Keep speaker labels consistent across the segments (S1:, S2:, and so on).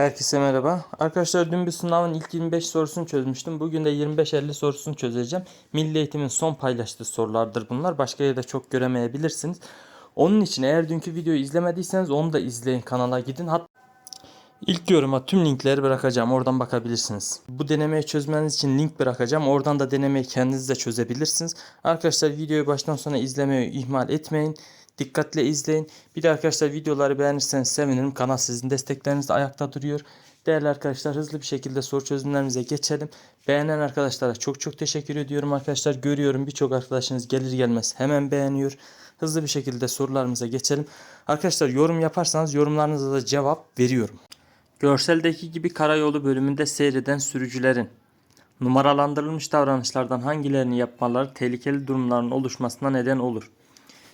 S1: Herkese merhaba. Arkadaşlar dün bir sınavın ilk 25 sorusunu çözmüştüm. Bugün de 25-50 sorusunu çözeceğim. Milli Eğitim'in son paylaştığı sorulardır bunlar. Başka yerde çok göremeyebilirsiniz. Onun için eğer dünkü videoyu izlemediyseniz onu da izleyin kanala gidin. Hat İlk yoruma tüm linkleri bırakacağım. Oradan bakabilirsiniz. Bu denemeyi çözmeniz için link bırakacağım. Oradan da denemeyi kendiniz de çözebilirsiniz. Arkadaşlar videoyu baştan sona izlemeyi ihmal etmeyin. Dikkatle izleyin. Bir de arkadaşlar videoları beğenirseniz sevinirim. Kanal sizin destekleriniz de ayakta duruyor. Değerli arkadaşlar hızlı bir şekilde soru çözümlerimize geçelim. Beğenen arkadaşlara çok çok teşekkür ediyorum arkadaşlar. Görüyorum birçok arkadaşınız gelir gelmez hemen beğeniyor. Hızlı bir şekilde sorularımıza geçelim. Arkadaşlar yorum yaparsanız yorumlarınıza da cevap veriyorum. Görseldeki gibi karayolu bölümünde seyreden sürücülerin numaralandırılmış davranışlardan hangilerini yapmaları tehlikeli durumların oluşmasına neden olur?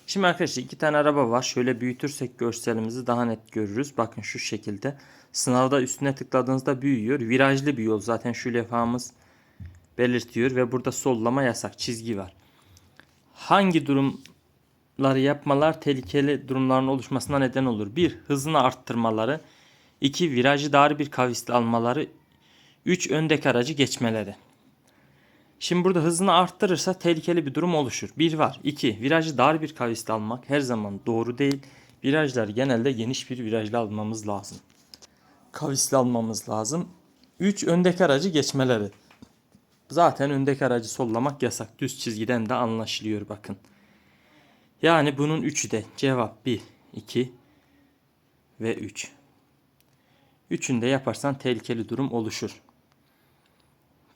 S1: Şimdi arkadaşlar iki tane araba var. Şöyle büyütürsek görselimizi daha net görürüz. Bakın şu şekilde. Sınavda üstüne tıkladığınızda büyüyor. Virajlı bir yol. Zaten şu levhamız belirtiyor ve burada sollama yasak. Çizgi var. Hangi durumları yapmalar tehlikeli durumların oluşmasına neden olur? 1. Hızını arttırmaları. 2. Virajı dar bir kavisli almaları. 3. Öndeki aracı geçmeleri. Şimdi burada hızını arttırırsa tehlikeli bir durum oluşur. Bir var. İki, virajı dar bir kavisle almak her zaman doğru değil. Virajlar genelde geniş bir virajla almamız lazım. Kavisle almamız lazım. Üç, öndeki aracı geçmeleri. Zaten öndeki aracı sollamak yasak. Düz çizgiden de anlaşılıyor bakın. Yani bunun üçü de cevap 1, 2 ve 3. Üçünde yaparsan tehlikeli durum oluşur.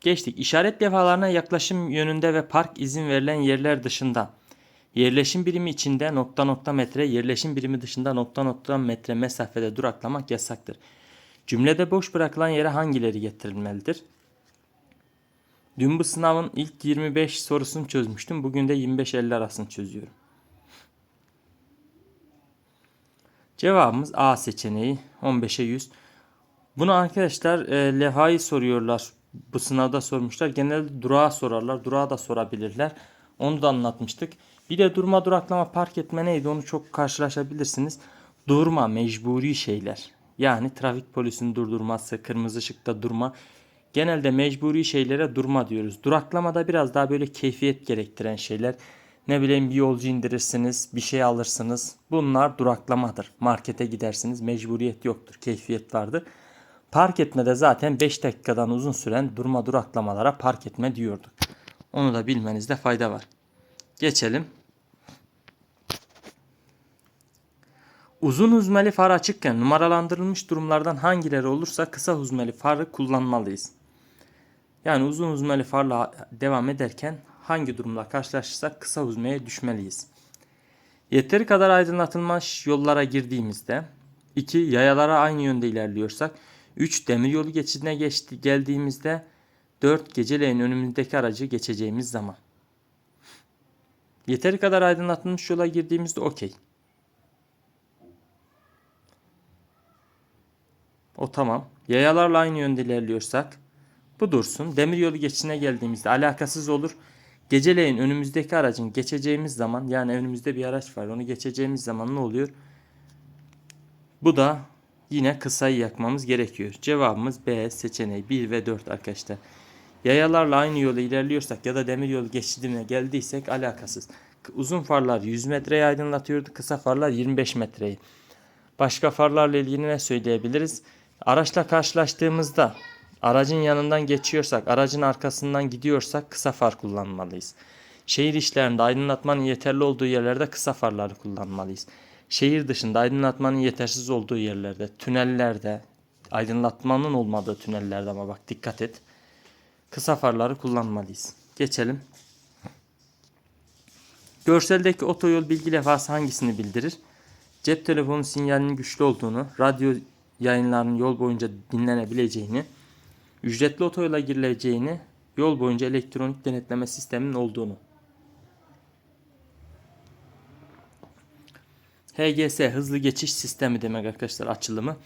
S1: Geçtik. İşaret levhalarına yaklaşım yönünde ve park izin verilen yerler dışında yerleşim birimi içinde nokta nokta metre, yerleşim birimi dışında nokta nokta metre mesafede duraklamak yasaktır. Cümlede boş bırakılan yere hangileri getirilmelidir? Dün bu sınavın ilk 25 sorusunu çözmüştüm. Bugün de 25-50 arasını çözüyorum. Cevabımız A seçeneği 15'e 100. Bunu arkadaşlar e, levhayı soruyorlar bu sınavda sormuşlar. Genelde durağa sorarlar. Durağa da sorabilirler. Onu da anlatmıştık. Bir de durma duraklama park etme neydi onu çok karşılaşabilirsiniz. Durma mecburi şeyler. Yani trafik polisinin durdurması, kırmızı ışıkta durma. Genelde mecburi şeylere durma diyoruz. Duraklama da biraz daha böyle keyfiyet gerektiren şeyler. Ne bileyim bir yolcu indirirsiniz, bir şey alırsınız. Bunlar duraklamadır. Markete gidersiniz, mecburiyet yoktur, keyfiyet vardır. Park etmede zaten 5 dakikadan uzun süren durma duraklamalara park etme diyorduk. Onu da bilmenizde fayda var. Geçelim. Uzun huzmeli far açıkken numaralandırılmış durumlardan hangileri olursa kısa huzmeli farı kullanmalıyız. Yani uzun huzmeli farla devam ederken hangi durumla karşılaşırsak kısa huzmeye düşmeliyiz. Yeteri kadar aydınlatılmış yollara girdiğimizde 2. Yayalara aynı yönde ilerliyorsak 3. Demiryolu geçidine geçti, geldiğimizde 4. Geceleyin önümüzdeki aracı geçeceğimiz zaman. Yeteri kadar aydınlatılmış yola girdiğimizde okey. O tamam. Yayalarla aynı yönde ilerliyorsak bu dursun. Demiryolu geçişine geldiğimizde alakasız olur. Geceleyin önümüzdeki aracın geçeceğimiz zaman yani önümüzde bir araç var onu geçeceğimiz zaman ne oluyor? Bu da yine kısayı yakmamız gerekiyor. Cevabımız B seçeneği 1 ve 4 arkadaşlar. Yayalarla aynı yolu ilerliyorsak ya da demiryolu geçidine geldiysek alakasız. Uzun farlar 100 metreyi aydınlatıyordu. Kısa farlar 25 metreyi. Başka farlarla ilgili ne söyleyebiliriz? Araçla karşılaştığımızda aracın yanından geçiyorsak, aracın arkasından gidiyorsak kısa far kullanmalıyız. Şehir işlerinde aydınlatmanın yeterli olduğu yerlerde kısa farları kullanmalıyız. Şehir dışında aydınlatmanın yetersiz olduğu yerlerde, tünellerde, aydınlatmanın olmadığı tünellerde ama bak dikkat et. Kısa farları kullanmalıyız. Geçelim. Görseldeki otoyol bilgi levhası hangisini bildirir? Cep telefonu sinyalinin güçlü olduğunu, radyo yayınlarının yol boyunca dinlenebileceğini, ücretli otoyola girileceğini, yol boyunca elektronik denetleme sisteminin olduğunu. HGS hızlı geçiş sistemi demek arkadaşlar açılımı.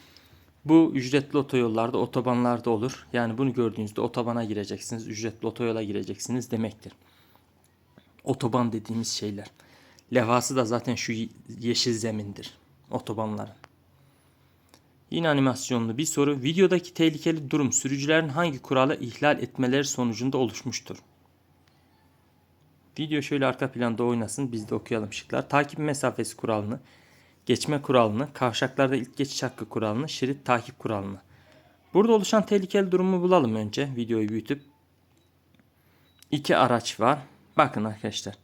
S1: Bu ücretli otoyollarda, otobanlarda olur. Yani bunu gördüğünüzde otobana gireceksiniz, ücretli otoyola gireceksiniz demektir. Otoban dediğimiz şeyler. Levhası da zaten şu yeşil zemindir. Otobanların. Yine animasyonlu bir soru. Videodaki tehlikeli durum sürücülerin hangi kuralı ihlal etmeleri sonucunda oluşmuştur? Video şöyle arka planda oynasın. Biz de okuyalım şıklar. Takip mesafesi kuralını, geçme kuralını, kavşaklarda ilk geçiş hakkı kuralını, şerit takip kuralını. Burada oluşan tehlikeli durumu bulalım önce. Videoyu büyütüp. İki araç var. Bakın arkadaşlar.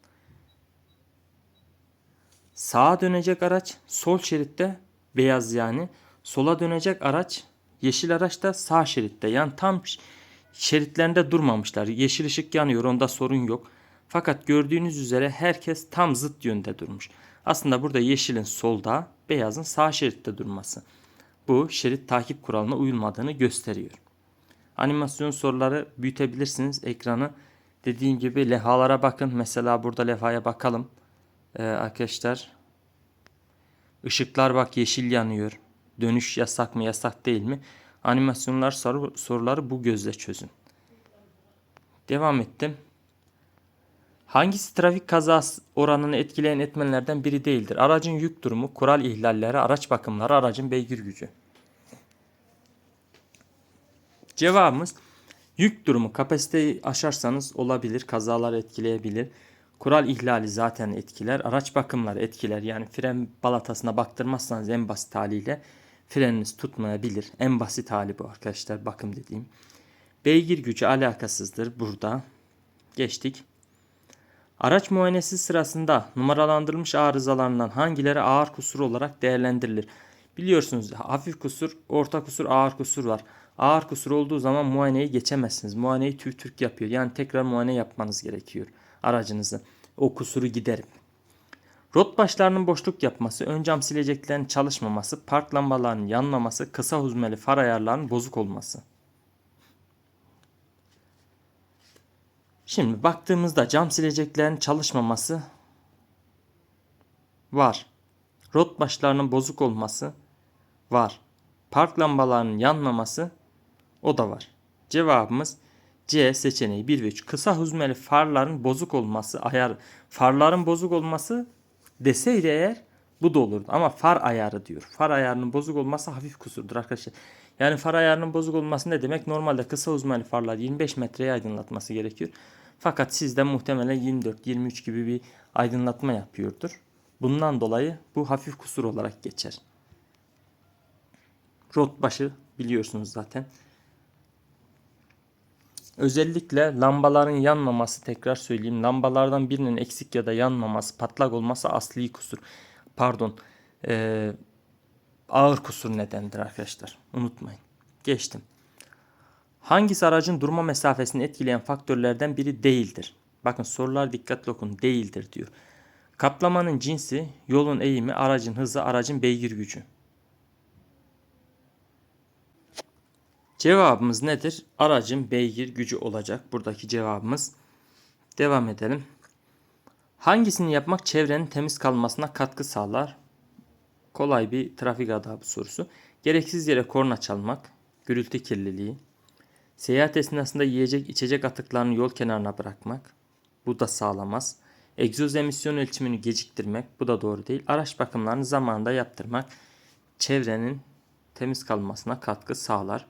S1: Sağa dönecek araç sol şeritte beyaz yani. Sola dönecek araç yeşil araç da sağ şeritte. Yani tam şeritlerinde durmamışlar. Yeşil ışık yanıyor onda sorun yok. Fakat gördüğünüz üzere herkes tam zıt yönde durmuş. Aslında burada yeşilin solda, beyazın sağ şeritte durması. Bu şerit takip kuralına uyulmadığını gösteriyor. Animasyon soruları büyütebilirsiniz ekranı. Dediğim gibi levhalara bakın. Mesela burada levhaya bakalım. Ee, arkadaşlar. Işıklar bak yeşil yanıyor. Dönüş yasak mı yasak değil mi? Animasyonlar soru, soruları bu gözle çözün. Devam ettim. Hangisi trafik kazası oranını etkileyen etmenlerden biri değildir? Aracın yük durumu, kural ihlalleri, araç bakımları, aracın beygir gücü. Cevabımız yük durumu kapasiteyi aşarsanız olabilir, kazalar etkileyebilir. Kural ihlali zaten etkiler, araç bakımları etkiler. Yani fren balatasına baktırmazsanız en basit haliyle freniniz tutmayabilir. En basit hali bu arkadaşlar bakım dediğim. Beygir gücü alakasızdır burada. Geçtik. Araç muayenesi sırasında numaralandırılmış arızalarından hangileri ağır kusur olarak değerlendirilir? Biliyorsunuz hafif kusur, orta kusur, ağır kusur var. Ağır kusur olduğu zaman muayeneyi geçemezsiniz. Muayeneyi TÜV Türk yapıyor. Yani tekrar muayene yapmanız gerekiyor aracınızı. O kusuru giderip. Rot başlarının boşluk yapması, ön cam sileceklerin çalışmaması, park lambalarının yanmaması, kısa huzmeli far ayarlarının bozuk olması. Şimdi baktığımızda cam sileceklerin çalışmaması var. Rot başlarının bozuk olması var. Park lambalarının yanmaması o da var. Cevabımız C seçeneği 1 ve 3. Kısa huzmeli farların bozuk olması, ayar farların bozuk olması deseydi eğer bu da olurdu. Ama far ayarı diyor. Far ayarının bozuk olması hafif kusurdur arkadaşlar. Yani far ayarının bozuk olması ne demek? Normalde kısa huzmeli farlar 25 metreye aydınlatması gerekiyor. Fakat sizde muhtemelen 24-23 gibi bir aydınlatma yapıyordur. Bundan dolayı bu hafif kusur olarak geçer. Rot başı biliyorsunuz zaten. Özellikle lambaların yanmaması tekrar söyleyeyim. Lambalardan birinin eksik ya da yanmaması, patlak olması asli kusur. Pardon. Ee, ağır kusur nedendir arkadaşlar. Unutmayın. Geçtim. Hangisi aracın durma mesafesini etkileyen faktörlerden biri değildir? Bakın sorular dikkatli okun. Değildir diyor. Kaplamanın cinsi, yolun eğimi, aracın hızı, aracın beygir gücü. Cevabımız nedir? Aracın beygir gücü olacak. Buradaki cevabımız. Devam edelim. Hangisini yapmak çevrenin temiz kalmasına katkı sağlar? Kolay bir trafik adabı sorusu. Gereksiz yere korna çalmak, gürültü kirliliği, seyahat esnasında yiyecek içecek atıklarını yol kenarına bırakmak, bu da sağlamaz. Egzoz emisyon ölçümünü geciktirmek, bu da doğru değil. Araç bakımlarını zamanında yaptırmak, çevrenin temiz kalmasına katkı sağlar.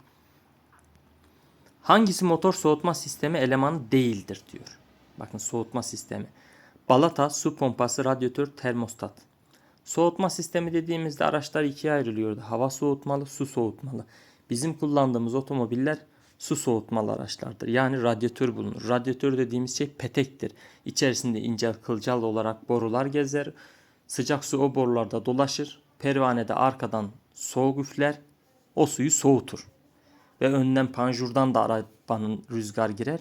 S1: Hangisi motor soğutma sistemi elemanı değildir diyor. Bakın soğutma sistemi. Balata, su pompası, radyatör, termostat. Soğutma sistemi dediğimizde araçlar ikiye ayrılıyordu. Hava soğutmalı, su soğutmalı. Bizim kullandığımız otomobiller su soğutmalı araçlardır. Yani radyatör bulunur. Radyatör dediğimiz şey petektir. İçerisinde ince kılcal olarak borular gezer. Sıcak su o borularda dolaşır. Pervanede arkadan soğuk üfler. O suyu soğutur ve önden panjurdan da arabanın rüzgar girer.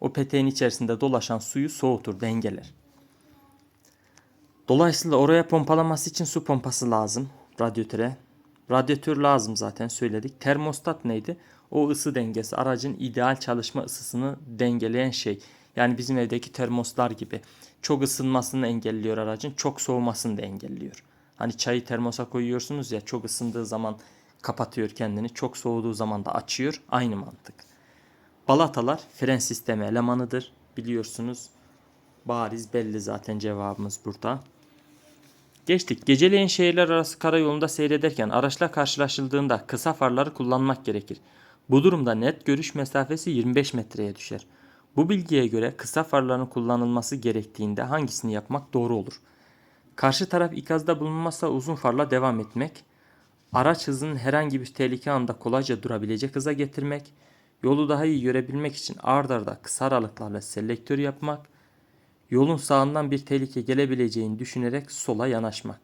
S1: O peteğin içerisinde dolaşan suyu soğutur, dengeler. Dolayısıyla oraya pompalaması için su pompası lazım radyatöre. Radyatör lazım zaten söyledik. Termostat neydi? O ısı dengesi aracın ideal çalışma ısısını dengeleyen şey. Yani bizim evdeki termoslar gibi. Çok ısınmasını engelliyor aracın, çok soğumasını da engelliyor. Hani çayı termosa koyuyorsunuz ya çok ısındığı zaman kapatıyor kendini. Çok soğuduğu zaman da açıyor. Aynı mantık. Balatalar fren sistemi elemanıdır. Biliyorsunuz bariz belli zaten cevabımız burada. Geçtik. Geceleyin şehirler arası karayolunda seyrederken araçla karşılaşıldığında kısa farları kullanmak gerekir. Bu durumda net görüş mesafesi 25 metreye düşer. Bu bilgiye göre kısa farların kullanılması gerektiğinde hangisini yapmak doğru olur? Karşı taraf ikazda bulunmazsa uzun farla devam etmek, araç hızının herhangi bir tehlike anında kolayca durabilecek hıza getirmek, yolu daha iyi görebilmek için ard arda kısa aralıklarla selektör yapmak, yolun sağından bir tehlike gelebileceğini düşünerek sola yanaşmak.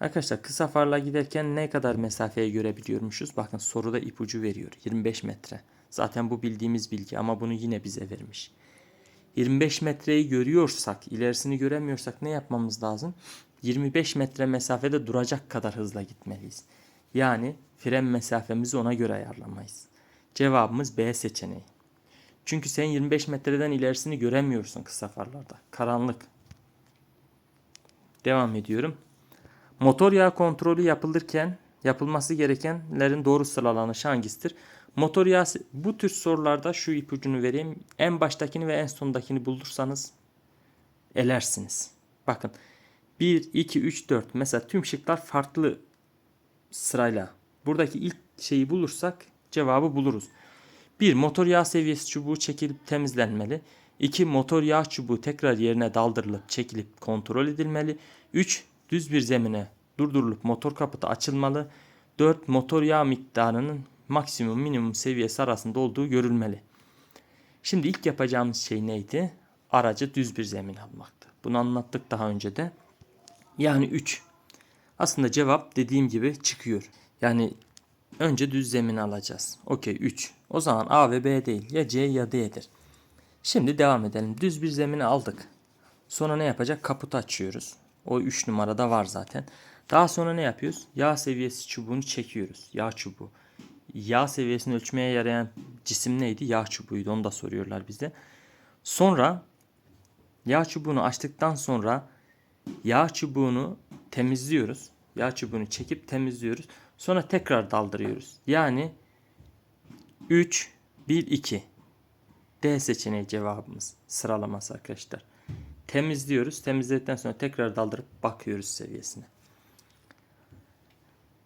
S1: Arkadaşlar kısa farla giderken ne kadar mesafeye görebiliyormuşuz? Bakın soruda ipucu veriyor. 25 metre. Zaten bu bildiğimiz bilgi ama bunu yine bize vermiş. 25 metreyi görüyorsak, ilerisini göremiyorsak ne yapmamız lazım? 25 metre mesafede duracak kadar hızla gitmeliyiz. Yani fren mesafemizi ona göre ayarlamayız. Cevabımız B seçeneği. Çünkü sen 25 metreden ilerisini göremiyorsun kısa farlarda. Karanlık. Devam ediyorum. Motor yağı kontrolü yapılırken yapılması gerekenlerin doğru sıralanışı hangisidir? Motor yağı bu tür sorularda şu ipucunu vereyim. En baştakini ve en sondakini bulursanız elersiniz. Bakın 1, 2, 3, 4 mesela tüm şıklar farklı sırayla. Buradaki ilk şeyi bulursak cevabı buluruz. 1. Motor yağ seviyesi çubuğu çekilip temizlenmeli. 2. Motor yağ çubuğu tekrar yerine daldırılıp çekilip kontrol edilmeli. 3. Düz bir zemine durdurulup motor kaputu açılmalı. 4. Motor yağ miktarının maksimum minimum seviyesi arasında olduğu görülmeli. Şimdi ilk yapacağımız şey neydi? Aracı düz bir zemin almaktı. Bunu anlattık daha önce de. Yani 3. Aslında cevap dediğim gibi çıkıyor. Yani önce düz zemin alacağız. Okey 3. O zaman A ve B değil. Ya C ya D'dir. Şimdi devam edelim. Düz bir zemini aldık. Sonra ne yapacak? Kaputu açıyoruz. O 3 numarada var zaten. Daha sonra ne yapıyoruz? Yağ seviyesi çubuğunu çekiyoruz. Yağ çubuğu. Yağ seviyesini ölçmeye yarayan cisim neydi? Yağ çubuğuydu. Onu da soruyorlar bize. Sonra yağ çubuğunu açtıktan sonra yağ çubuğunu temizliyoruz. Yağ çubuğunu çekip temizliyoruz. Sonra tekrar daldırıyoruz. Yani 3, 1, 2. D seçeneği cevabımız. Sıralaması arkadaşlar. Temizliyoruz. Temizledikten sonra tekrar daldırıp bakıyoruz seviyesine.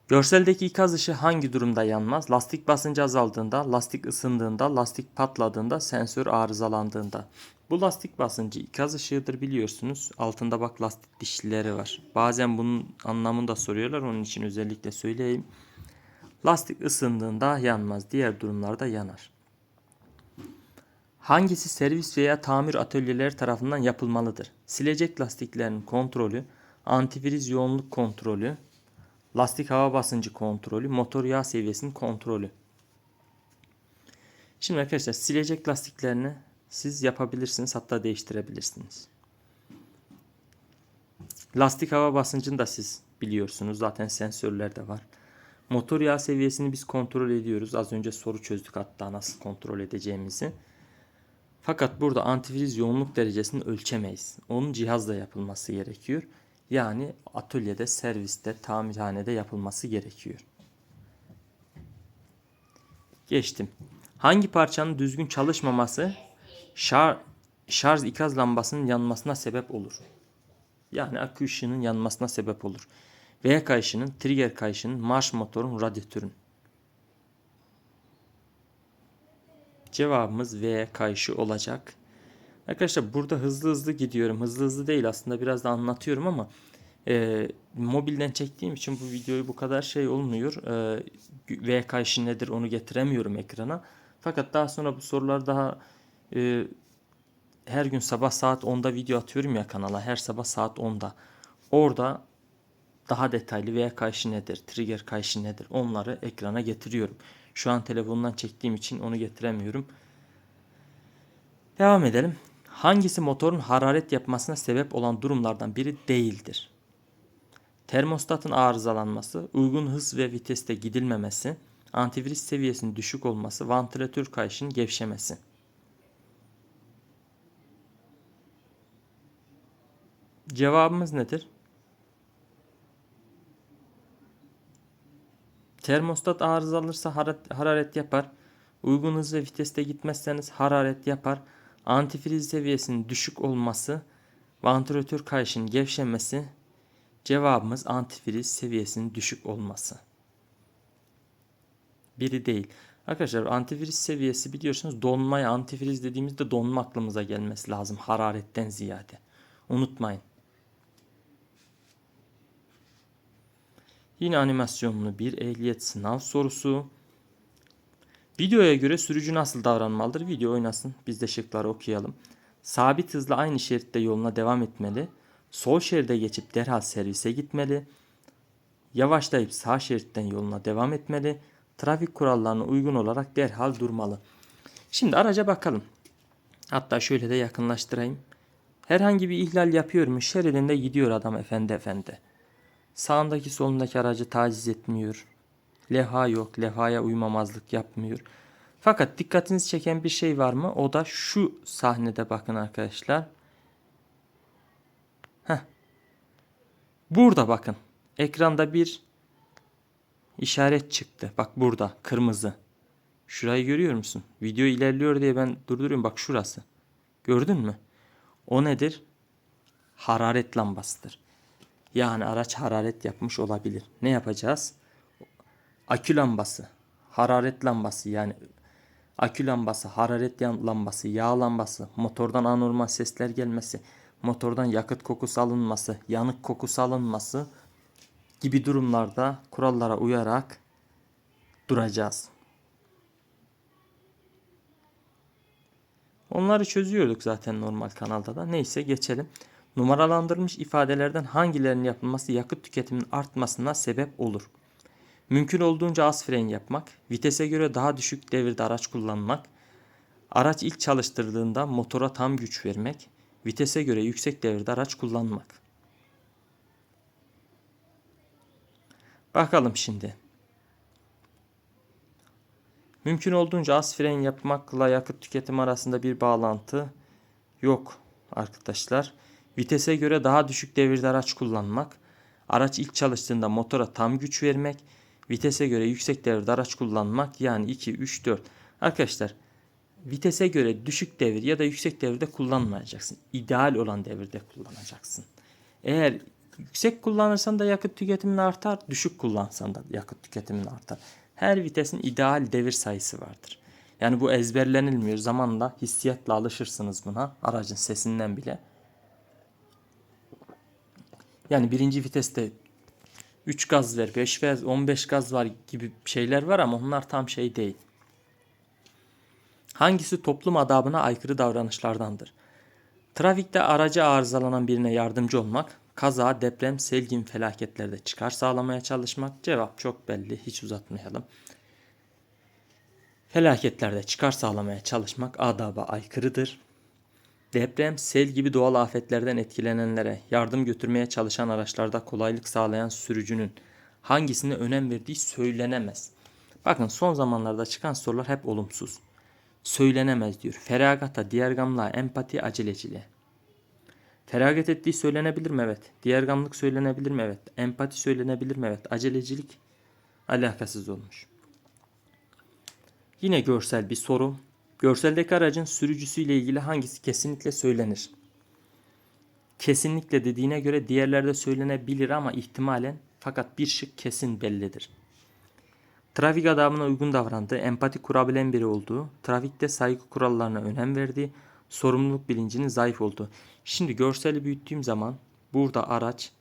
S1: Görseldeki ikaz ışığı hangi durumda yanmaz? Lastik basıncı azaldığında, lastik ısındığında, lastik patladığında, sensör arızalandığında. Bu lastik basıncı ikaz ışığıdır biliyorsunuz. Altında bak lastik dişlileri var. Bazen bunun anlamını da soruyorlar. Onun için özellikle söyleyeyim. Lastik ısındığında yanmaz. Diğer durumlarda yanar. Hangisi servis veya tamir atölyeleri tarafından yapılmalıdır? Silecek lastiklerin kontrolü, antifriz yoğunluk kontrolü, lastik hava basıncı kontrolü, motor yağ seviyesinin kontrolü. Şimdi arkadaşlar silecek lastiklerini siz yapabilirsiniz hatta değiştirebilirsiniz. Lastik hava basıncını da siz biliyorsunuz. Zaten sensörler de var. Motor yağ seviyesini biz kontrol ediyoruz. Az önce soru çözdük hatta nasıl kontrol edeceğimizi. Fakat burada antifriz yoğunluk derecesini ölçemeyiz. Onun cihazla yapılması gerekiyor. Yani atölyede, serviste, tamirhanede yapılması gerekiyor. Geçtim. Hangi parçanın düzgün çalışmaması şar şarj ikaz lambasının yanmasına sebep olur? Yani akü ışığının yanmasına sebep olur. V kayışının, trigger kayışının, marş motorun, radyatörün. Cevabımız V kayışı olacak. Arkadaşlar burada hızlı hızlı gidiyorum. Hızlı hızlı değil aslında biraz da anlatıyorum ama e, mobilden çektiğim için bu videoyu bu kadar şey olmuyor. E, V kayışı nedir onu getiremiyorum ekrana. Fakat daha sonra bu sorular daha e, her gün sabah saat 10'da video atıyorum ya kanala. Her sabah saat 10'da. Orada daha detaylı V kayışı nedir, trigger kayışı nedir onları ekrana getiriyorum. Şu an telefondan çektiğim için onu getiremiyorum. Devam edelim. Hangisi motorun hararet yapmasına sebep olan durumlardan biri değildir? Termostatın arızalanması, uygun hız ve viteste gidilmemesi, antivirüs seviyesinin düşük olması, vantilatör kayışının gevşemesi. Cevabımız nedir? Termostat arızalanırsa hararet yapar. Uygun hız ve viteste gitmezseniz hararet yapar. Antifriz seviyesinin düşük olması, vantilatör kayışının gevşemesi Cevabımız antifriz seviyesinin düşük olması. Biri değil. Arkadaşlar antifriz seviyesi biliyorsunuz donmaya antifriz dediğimizde donma aklımıza gelmesi lazım hararetten ziyade. Unutmayın. Yine animasyonlu bir ehliyet sınav sorusu. Videoya göre sürücü nasıl davranmalıdır? Video oynasın. Biz de şıkları okuyalım. Sabit hızla aynı şeritte yoluna devam etmeli. Sol şeride geçip derhal servise gitmeli. Yavaşlayıp sağ şeritten yoluna devam etmeli. Trafik kurallarına uygun olarak derhal durmalı. Şimdi araca bakalım. Hatta şöyle de yakınlaştırayım. Herhangi bir ihlal yapıyor mu? Şeridinde gidiyor adam efendi efendi. Sağındaki solundaki aracı taciz etmiyor. Levha yok. Levhaya uymamazlık yapmıyor. Fakat dikkatinizi çeken bir şey var mı? O da şu sahnede bakın arkadaşlar. Heh. Burada bakın. Ekranda bir işaret çıktı. Bak burada kırmızı. Şurayı görüyor musun? Video ilerliyor diye ben durduruyorum. Bak şurası. Gördün mü? O nedir? Hararet lambasıdır. Yani araç hararet yapmış olabilir. Ne yapacağız? Akü lambası, hararet lambası yani akü lambası, hararet lambası, yağ lambası, motordan anormal sesler gelmesi, motordan yakıt kokusu alınması, yanık kokusu alınması gibi durumlarda kurallara uyarak duracağız. Onları çözüyorduk zaten normal kanalda da. Neyse geçelim. Numaralandırılmış ifadelerden hangilerinin yapılması yakıt tüketiminin artmasına sebep olur? Mümkün olduğunca az fren yapmak, vitese göre daha düşük devirde araç kullanmak, araç ilk çalıştırdığında motora tam güç vermek, vitese göre yüksek devirde araç kullanmak. Bakalım şimdi. Mümkün olduğunca az fren yapmakla yakıt tüketimi arasında bir bağlantı yok arkadaşlar. Vitese göre daha düşük devirde araç kullanmak, araç ilk çalıştığında motora tam güç vermek, vitese göre yüksek devirde araç kullanmak yani 2, 3, 4. Arkadaşlar vitese göre düşük devir ya da yüksek devirde kullanmayacaksın. İdeal olan devirde kullanacaksın. Eğer yüksek kullanırsan da yakıt tüketimin artar, düşük kullansan da yakıt tüketimin artar. Her vitesin ideal devir sayısı vardır. Yani bu ezberlenilmiyor. Zamanla hissiyatla alışırsınız buna. Aracın sesinden bile. Yani birinci viteste 3 gaz ver, 5 ver, 15 gaz var gibi şeyler var ama onlar tam şey değil. Hangisi toplum adabına aykırı davranışlardandır? Trafikte aracı arızalanan birine yardımcı olmak, kaza, deprem, sel gibi felaketlerde çıkar sağlamaya çalışmak. Cevap çok belli, hiç uzatmayalım. Felaketlerde çıkar sağlamaya çalışmak adaba aykırıdır. Deprem, sel gibi doğal afetlerden etkilenenlere yardım götürmeye çalışan araçlarda kolaylık sağlayan sürücünün hangisine önem verdiği söylenemez. Bakın son zamanlarda çıkan sorular hep olumsuz. Söylenemez diyor. Feragata, diğergamlığa, empati, aceleciliğe. Feragat ettiği söylenebilir mi? Evet. Diğergamlık söylenebilir mi? Evet. Empati söylenebilir mi? Evet. Acelecilik alakasız olmuş. Yine görsel bir soru. Görseldeki aracın sürücüsüyle ilgili hangisi kesinlikle söylenir? Kesinlikle dediğine göre diğerlerde söylenebilir ama ihtimalen fakat bir şık kesin bellidir. Trafik adabına uygun davrandığı, empati kurabilen biri olduğu, trafikte saygı kurallarına önem verdiği, sorumluluk bilincinin zayıf olduğu. Şimdi görseli büyüttüğüm zaman burada araç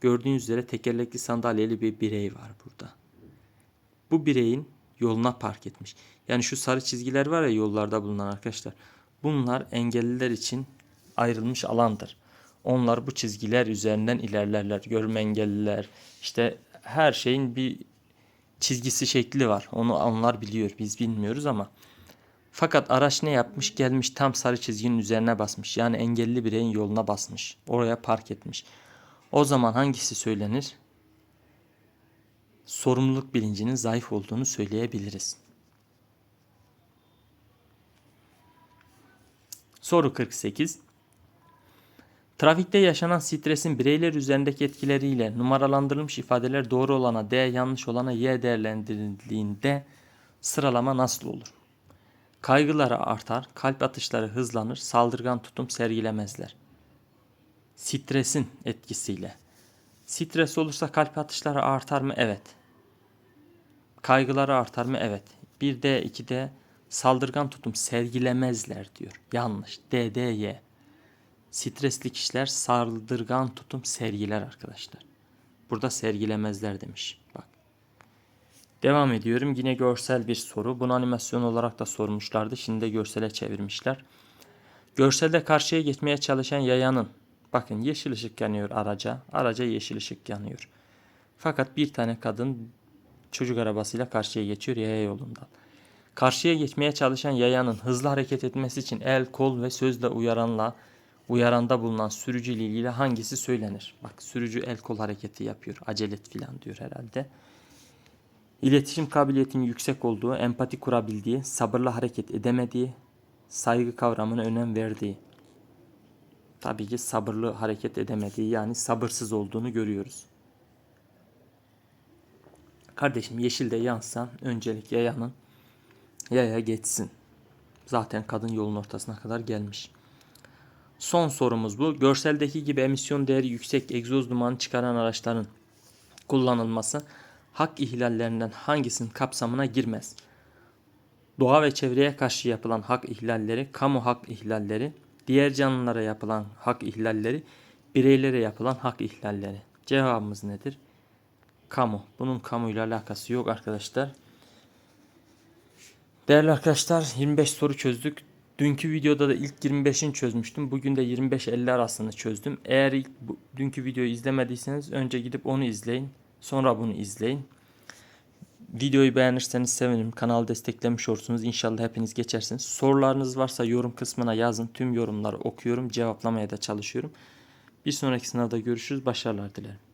S1: gördüğünüz üzere tekerlekli sandalyeli bir birey var burada. Bu bireyin yoluna park etmiş. Yani şu sarı çizgiler var ya yollarda bulunan arkadaşlar. Bunlar engelliler için ayrılmış alandır. Onlar bu çizgiler üzerinden ilerlerler. Görme engelliler işte her şeyin bir çizgisi şekli var. Onu onlar biliyor. Biz bilmiyoruz ama fakat araç ne yapmış? Gelmiş tam sarı çizginin üzerine basmış. Yani engelli bireyin yoluna basmış. Oraya park etmiş. O zaman hangisi söylenir? Sorumluluk bilincinin zayıf olduğunu söyleyebiliriz. Soru 48. Trafikte yaşanan stresin bireyler üzerindeki etkileriyle numaralandırılmış ifadeler doğru olana D, yanlış olana Y değerlendirildiğinde sıralama nasıl olur? Kaygıları artar, kalp atışları hızlanır, saldırgan tutum sergilemezler. Stresin etkisiyle. Stres olursa kalp atışları artar mı? Evet. Kaygıları artar mı? Evet. Bir de iki de saldırgan tutum sergilemezler diyor. Yanlış. D, D, Y. Stresli kişiler saldırgan tutum sergiler arkadaşlar. Burada sergilemezler demiş. Bak. Devam ediyorum. Yine görsel bir soru. Bunu animasyon olarak da sormuşlardı. Şimdi de görsele çevirmişler. Görselde karşıya geçmeye çalışan yayanın. Bakın yeşil ışık yanıyor araca. Araca yeşil ışık yanıyor. Fakat bir tane kadın çocuk arabasıyla karşıya geçiyor yaya yolundan. Karşıya geçmeye çalışan yayanın hızlı hareket etmesi için el, kol ve sözle uyaranla uyaranda bulunan sürücü ile ilgili hangisi söylenir? Bak sürücü el kol hareketi yapıyor. Acele et filan diyor herhalde. İletişim kabiliyetinin yüksek olduğu, empati kurabildiği, sabırla hareket edemediği, saygı kavramına önem verdiği. Tabii ki sabırlı hareket edemediği yani sabırsız olduğunu görüyoruz. Kardeşim yeşilde yansa öncelik yayanın yaya geçsin. Zaten kadın yolun ortasına kadar gelmiş. Son sorumuz bu. Görseldeki gibi emisyon değeri yüksek egzoz dumanı çıkaran araçların kullanılması hak ihlallerinden hangisinin kapsamına girmez? Doğa ve çevreye karşı yapılan hak ihlalleri, kamu hak ihlalleri, diğer canlılara yapılan hak ihlalleri, bireylere yapılan hak ihlalleri. Cevabımız nedir? Kamu. Bunun kamuyla alakası yok arkadaşlar. Değerli arkadaşlar 25 soru çözdük. Dünkü videoda da ilk 25'ini çözmüştüm. Bugün de 25-50 arasını çözdüm. Eğer ilk bu, dünkü videoyu izlemediyseniz önce gidip onu izleyin. Sonra bunu izleyin. Videoyu beğenirseniz sevinirim. Kanalı desteklemiş olursunuz. İnşallah hepiniz geçersiniz. Sorularınız varsa yorum kısmına yazın. Tüm yorumları okuyorum. Cevaplamaya da çalışıyorum. Bir sonraki sınavda görüşürüz. Başarılar dilerim.